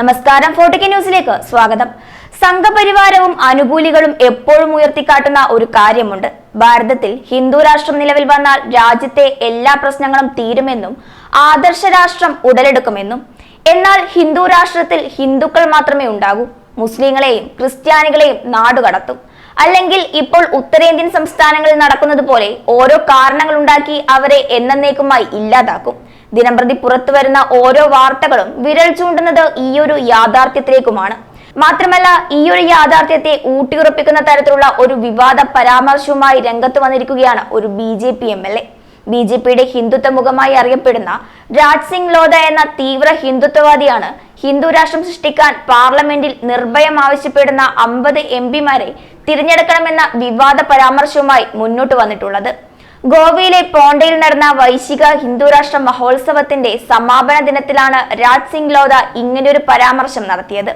നമസ്കാരം ഫോർട്ടിക്ക ന്യൂസിലേക്ക് സ്വാഗതം. സംഘപരിവാരവും അനുകൂലികളും എപ്പോഴും ഉയർത്തിക്കാട്ടുന്ന ഒരു കാര്യമുണ്ട്. ഭാരതത്തിൽ ഹിന്ദു രാഷ്ട്രം നിലവിൽ വന്നാൽ രാജ്യത്തെ എല്ലാ പ്രശ്നങ്ങളും തീരുമെന്നും ആദർശ രാഷ്ട്രം ഉടലെടുക്കുമെന്നും. എന്നാൽ ഹിന്ദു രാഷ്ട്രത്തിൽ ഹിന്ദുക്കൾ മാത്രമേ ഉണ്ടാകൂ. മുസ്ലിങ്ങളെയും ക്രിസ്ത്യാനികളെയും നാടുകടത്തും അല്ലെങ്കിൽ ഇപ്പോൾ ഉത്തരേന്ത്യൻ സംസ്ഥാനങ്ങളിൽ നടക്കുന്നത് പോലെ ഓരോ കാരണങ്ങൾ ഉണ്ടാക്കി അവരെ എന്നേക്കുമായി ഇല്ലാതാക്കും. ദിനംപ്രതി പുറത്തു വരുന്ന ഓരോ വാർത്തകളും വിരൽ ചൂണ്ടുന്നത് ഈയൊരു യാഥാർത്ഥ്യത്തിലേക്കുമാണ്. മാത്രമല്ല ഈയൊരു യാഥാർത്ഥ്യത്തെ ഊട്ടിയുറപ്പിക്കുന്ന തരത്തിലുള്ള ഒരു വിവാദ പരാമർശവുമായി രംഗത്ത് വന്നിരിക്കുകയാണ് ഒരു B J P M L A. B J പിയുടെ ഹിന്ദുത്വ മുഖമായി അറിയപ്പെടുന്ന രാജ് സിംഗ് ലോധ എന്ന തീവ്ര ഹിന്ദുത്വവാദിയാണ് ഹിന്ദു രാഷ്ട്രം സൃഷ്ടിക്കാൻ പാർലമെന്റിൽ നിർഭയം ആവശ്യപ്പെടുന്ന അമ്പത് എം പിമാരെ തിരഞ്ഞെടുക്കണമെന്ന വിവാദ പരാമർശവുമായി മുന്നോട്ട് വന്നിട്ടുള്ളത്. ഗോവയിലെ പോണ്ടയിൽ നടന്ന വൈശിക ഹിന്ദുരാഷ്ട്ര മഹോത്സവത്തിന്റെ സമാപന ദിനത്തിലാണ് രാജ് സിംഗ് ലോധ ഇങ്ങനെയൊരു പരാമർശം നടത്തിയത്.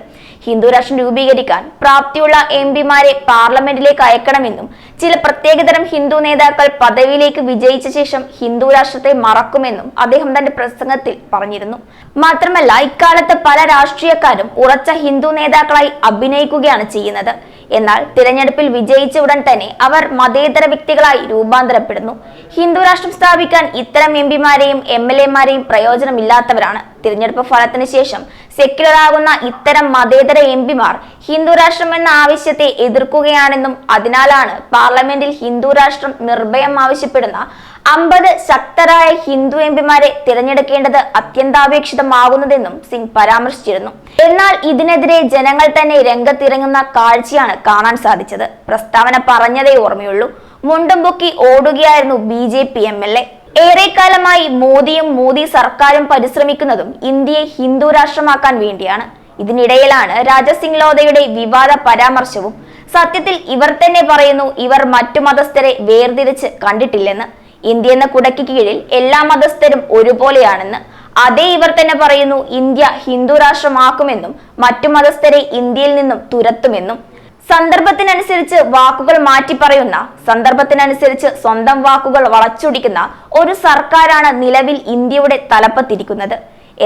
ഹിന്ദുരാഷ്ട്രം രൂപീകരിക്കാൻ പ്രാപ്തിയുള്ള എം പിമാരെ പാർലമെന്റിലേക്ക് അയക്കണമെന്നും ചില പ്രത്യേകതരം ഹിന്ദു നേതാക്കൾ പദവിയിലേക്ക് വിജയിച്ച ശേഷം ഹിന്ദുരാഷ്ട്രത്തെ മറക്കുമെന്നും അദ്ദേഹം തന്റെ പ്രസംഗത്തിൽ പറഞ്ഞിരുന്നു. മാത്രമല്ല ഇക്കാലത്ത് പല രാഷ്ട്രീയക്കാരും ഉറച്ച ഹിന്ദു നേതാക്കളായി അഭിനയിക്കുകയാണ് ചെയ്യുന്നത്. എന്നാൽ തിരഞ്ഞെടുപ്പിൽ വിജയിച്ച ഉടൻ തന്നെ അവർ മതേതര വ്യക്തികളായി രൂപാന്തരപ്പെടുന്നു. ഹിന്ദു രാഷ്ട്രം സ്ഥാപിക്കാൻ ഇത്തരം എം പിമാരെയും എം എൽ എമാരെയും പ്രയോജനമില്ലാത്തവരാണ്. തിരഞ്ഞെടുപ്പ് ഫലത്തിന് ശേഷം സെക്യുലർ ആകുന്ന ഇത്തരം മതേതര എം പിമാർ ഹിന്ദു രാഷ്ട്രം എന്ന ആവശ്യത്തെ എതിർക്കുകയാണെന്നും അതിനാലാണ് പാർലമെന്റിൽ ഹിന്ദു രാഷ്ട്രം നിർഭയം ആവശ്യപ്പെടുന്ന അമ്പത് ശക്തരായ ഹിന്ദു എം പിമാരെ തിരഞ്ഞെടുക്കേണ്ടത് അത്യന്താപേക്ഷിതമാകുന്നതെന്നും സിംഗ് പരാമർശിച്ചിരുന്നു. എന്നാൽ ഇതിനെതിരെ ജനങ്ങൾ തന്നെ രംഗത്തിറങ്ങുന്ന കാഴ്ചയാണ് കാണാൻ സാധിച്ചത്. പ്രസ്താവന പറഞ്ഞതേ ഓർമ്മയുള്ളൂ. മുണ്ടും പൊക്കി ഓടുകയായിരുന്നു B J P M L A. ഏറെക്കാലമായി മോദിയും മോദി സർക്കാരും പരിശ്രമിക്കുന്നതും ഇന്ത്യയെ ഹിന്ദു രാഷ്ട്രമാക്കാൻ വേണ്ടിയാണ്. ഇതിനിടയിലാണ് രാജസിംഗ് ലോധയുടെ വിവാദ പരാമർശവും. സത്യത്തിൽ ഇവർ തന്നെ പറയുന്നു ഇവർ മറ്റു മതസ്ഥരെ വേർതിരിച്ച് കണ്ടിട്ടില്ലെന്ന്. ഇന്ത്യ എന്ന കുടയ്ക്ക് കീഴിൽ എല്ലാ മതസ്ഥരും ഒരുപോലെയാണെന്ന് അതേ ഇവർ തന്നെ പറയുന്നു ഇന്ത്യ ഹിന്ദു രാഷ്ട്രമാക്കുമെന്നും മറ്റു മതസ്ഥരെ ഇന്ത്യയിൽ നിന്നും തുരത്തുമെന്നും. സന്ദർഭത്തിനനുസരിച്ച് വാക്കുകൾ മാറ്റി പറയുന്ന സന്ദർഭത്തിനനുസരിച്ച് സ്വന്തം വാക്കുകൾ വളച്ചൊടിക്കുന്ന ഒരു സർക്കാരാണ് നിലവിൽ ഇന്ത്യയുടെ തലപ്പത്തിരിക്കുന്നത്.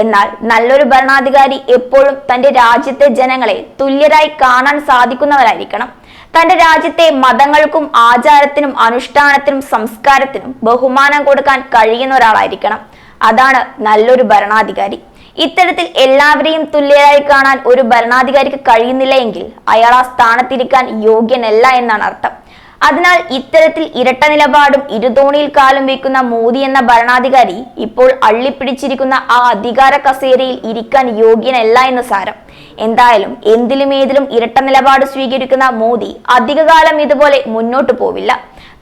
എന്നാൽ നല്ലൊരു ഭരണാധികാരി എപ്പോഴും തന്റെ രാജ്യത്തെ ജനങ്ങളെ തുല്യരായി കാണാൻ സാധിക്കുന്നവരായിരിക്കണം. തന്റെ രാജ്യത്തെ മതങ്ങൾക്കും ആചാരത്തിനും അനുഷ്ഠാനത്തിനും സംസ്കാരത്തിനും ബഹുമാനം കൊടുക്കാൻ കഴിയുന്ന ഒരാളായിരിക്കണം. അതാണ് നല്ലൊരു ഭരണാധികാരി. ഇത്തരത്തിൽ എല്ലാവരെയും തുല്യരായി കാണാൻ ഒരു ഭരണാധികാരിക്ക് കഴിയുന്നില്ല എങ്കിൽ അയാൾ ആ സ്ഥാനത്തിരിക്കാൻ യോഗ്യനല്ല എന്നാണ് അർത്ഥം. അതിനാൽ ഇത്തരത്തിൽ ഇരട്ട നിലപാടും ഇരുതോണിയിൽ കാലം വയ്ക്കുന്ന മോദി എന്ന ഭരണാധികാരി ഇപ്പോൾ അള്ളിപ്പിടിച്ചിരിക്കുന്ന ആ അധികാര കസേരയിൽ ഇരിക്കാൻ യോഗ്യനല്ല എന്ന് സാരം. എന്തായാലും എന്തിലും ഏതിലും ഇരട്ട നിലപാട് സ്വീകരിക്കുന്ന മോദി അധികകാലം ഇതുപോലെ മുന്നോട്ടു പോവില്ല.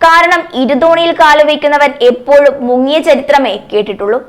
കാരണം ഇരുതോണിയിൽ കാലുവയ്ക്കുന്നവൻ എപ്പോഴും മുങ്ങിയ ചരിത്രമേ കേട്ടിട്ടുള്ളൂ.